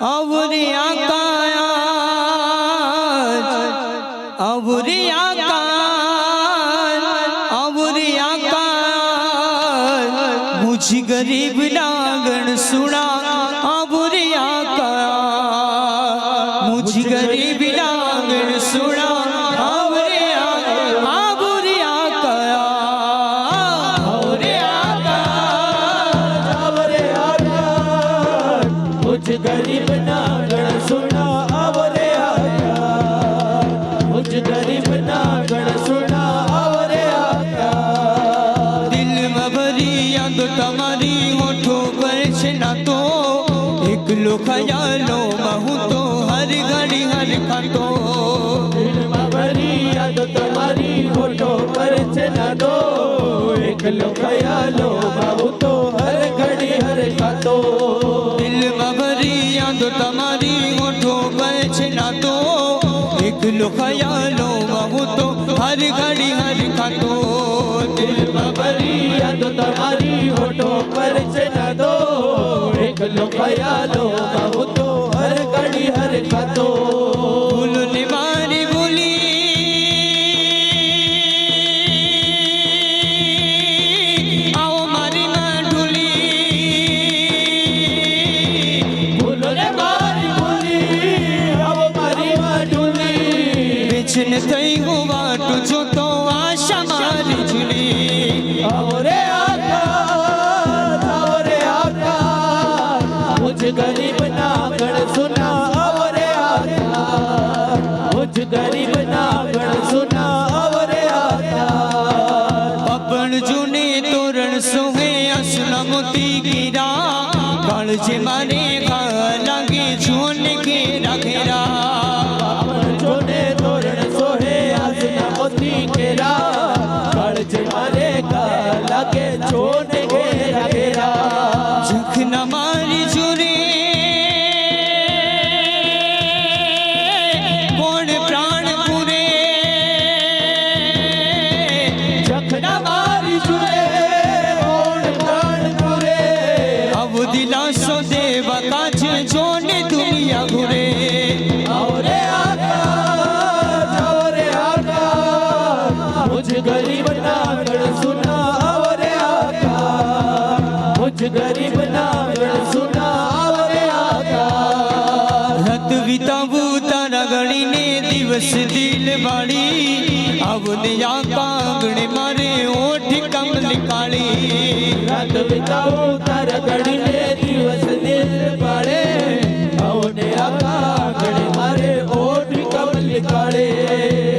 અવરી આકાશ અવરી આકાશ અવરી આકાશ. મુझ ગરીબ નાગણ સુણા મુझ ગરીબ ના ગણ સુના આવરે આયા મુજ ગરીબ ના ગણ સુના આવરે આયા દિલમાં ભરી યાદ તમારી હોઠો પર છે ના તો. એકલો ખયાલોમાં હું તો હર ઘડી હર ખાતો. ભરી યાદ તમારી ફોટો પર છે ના દો એકલો ખયાલો બાબુ તો યાદ તમારી ઓઠો પર છે ના તો. એકલો ખયાલો હું તો હર ઘડી હર ખાતો દિલમાં ભરી યાદ તમારી ઓઠો પર છે ના દો એકલો ખયાલો આકાશ મુझ ગરીબ ના દિલાસો દેવા કાજ જોને દુનિયા ઘુરે. આવરે આકા આવરે આકા મુજ ગરીબ ના ગણ સુના આવરે આકા મુજ ગરીબ ના ગણ સુના આવરે આકા રત વિતાવું તારા ગણીને દિવસ દિલ વાળી આવને આ કાંગણે મારે કમલ કાળી રાત વિતાવું તાર ઘડીને દિવસ દિલ પાડે આવને આકાશ મારે ઓટ કમલી કાળે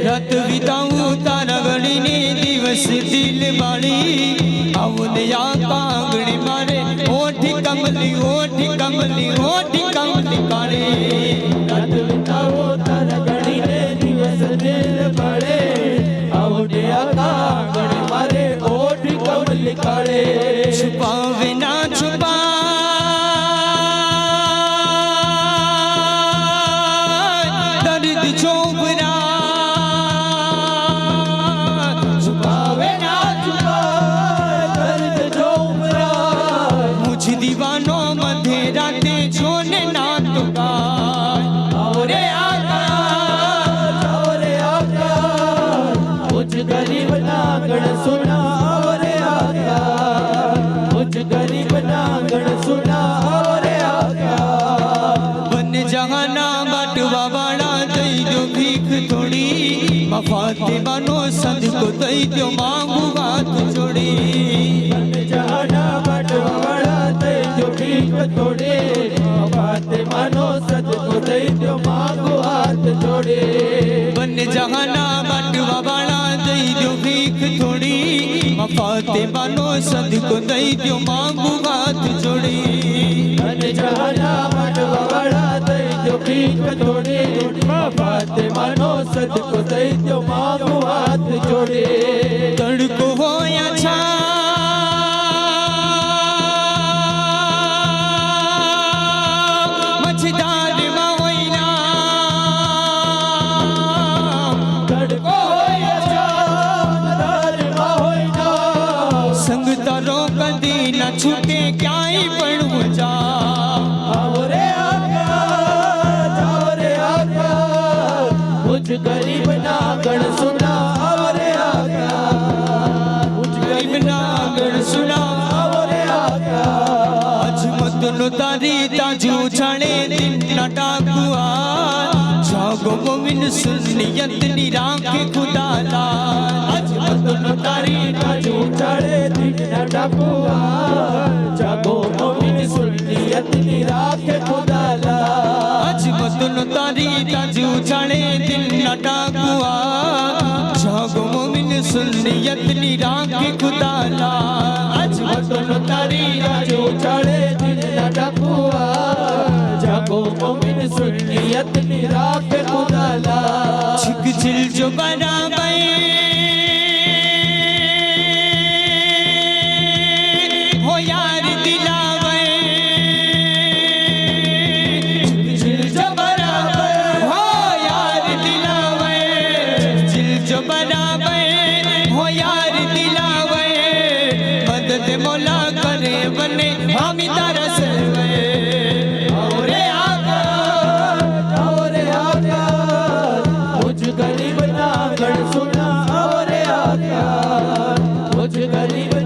રત વિતાવું તારા ગણીને દિવસ દિલ વાળી આવને આ કાંગણે મારે ઓઠ કમલી ઓઠ કમલી ઓઠ કમલી કાળી માનો સદકો દઈ ગયો માંગુ વાત જોડી જાના બટવાળા થઈ જો ભીખ તોડે વાતે માનો સદકો દઈ દો માગો હાથ જોડે બંને જહાના બાટવા વાળા દઈ દો ભીખ થોડી. મફાતે માનો સદકો દઈ દો માંગુ હાથ જોડી અને જહાના બાટવા થઈ જો ભીખ તોડે વાતે માનો સદકો દઈ દો માગો હાથ જોડે તડકો હોયા છા મછદારમાં હોય ના તડકો હોય ના છૂટે ક્યાંય પણ જા આકાશ ਕੁਝ ਗਰੀਬ ਨਾ ਗਣ ਸੁਨਾ ਵਰਿਆ ਪਿਆ ਕੁਝ ਗਰੀਬ ਨਾ ਗਣ ਸੁਨਾ ਵਰਿਆ ਪਿਆ ਅਜ ਮਤਨ ਤਾਰੀ ਤਾਂ ਜੂ ਜਾਣੇ ਦਿਨ ਟਟਾ ਕੁਆ ਜਾਗੋ ਮੁਮਿਨ ਸੁਨੀਅਤ ਨੀ ਰਾਂਖ ਖੁਦਾ ਦਾ। ਅਜ ਮਤਨ ਤਾਰੀ ਤਾਂ ਜੂ ਜਾਣੇ ਦਿਨ ਟਟਾ ਕੁਆ रीता जू चणे दिल न डाकुआ जागो मोमिन सुन्नियत नी राख खुदा ला आज वतन तारी जू चणे दिल न डाकुआ जागो मोमिन सुन्नियत नी राख खुदा ला छिक छिल जो बराबर प्यार मुझ गरीब